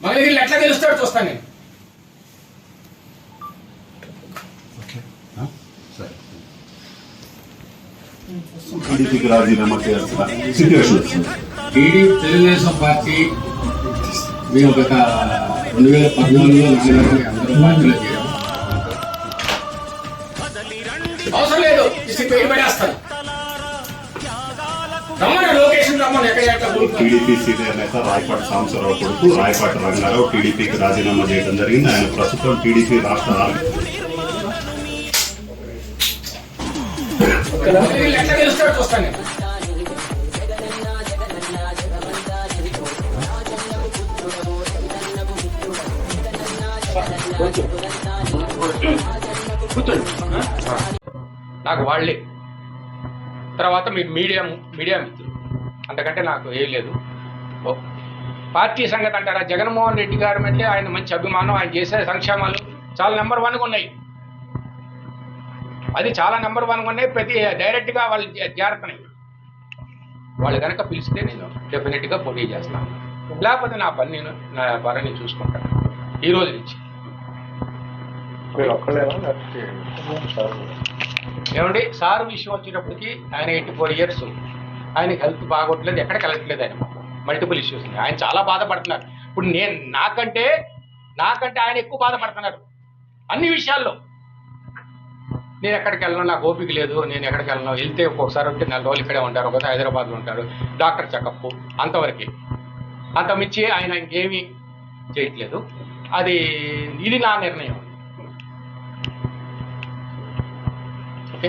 మంగళగిరిలో ఎట్లా తెలుస్తాడో చూస్తాను నేను. టీడీపీకి రాజీనామా చేయాల్సిన సిచ్యువేషన్ వచ్చింది. టీడీ తెలుగుదేశం పార్టీ మేము గత రెండు వేల పద్నాలుగులో పార్టీలో అవసరం లేదు. ఇసి పేరు పడేస్తాను. టీడీపీ సీనియర్ నేత రాయపాటి సాంబశివరావు కొడుకు రాయపాటి రంగారావు టీడీపీకి రాజీనామా చేయడం జరిగింది. ఆయన ప్రస్తుతం టీడీపీ రాష్ట్ర నాకు వాళ్ళే. తర్వాత మీరు మీడియా మీడియా మిత్రులు. అంతకంటే నాకు ఏం లేదు. పార్టీ సంగతి అంటారా? జగన్మోహన్ రెడ్డి గారి అంటే ఆయన మంచి అభిమానం ఆయన చేసే సంక్షేమాలు చాలా నెంబర్ వన్గా ఉన్నాయి. అది చాలా నెంబర్ వన్గా ఉన్నాయి. ప్రతి డైరెక్ట్గా వాళ్ళు జారుతున్నాయి వాళ్ళు కనుక పిలిస్తే నేను డెఫినెట్గా పోటీ చేస్తాను. లేకపోతే నా పని నేను నా పనిని చూసుకుంటాను. ఈ రోజు నుంచి. ఏమండి? సార్ విషయం వచ్చేటప్పటికి ఆయన ఎయిటీ ఫోర్ ఇయర్స్ ఆయన హెల్త్ బాగోట్లేదు ఎక్కడ కలగట్లేదు ఆయన. మల్టిపుల్ ఇష్యూస్ ఆయన చాలా బాధపడుతున్నారు. ఇప్పుడు నేను నాకంటే నాకంటే ఆయన ఎక్కువ బాధపడుతున్నారు. అన్ని విషయాల్లో. నేను ఎక్కడికి వెళ్ళను నాకు ఓపిక లేదు. నేను ఎక్కడికి వెళ్ళను. వెళ్తే ఒక్కొక్కసారి ఉంటే నెల రోజులు ఇక్కడే ఉంటారు. ఒకసారి హైదరాబాద్లో ఉంటారు. డాక్టర్ చెకప్ అంతవరకే. అంత మించి ఆయన ఇంకేమీ చేయట్లేదు. అది ఇది నా నిర్ణయం. Okay?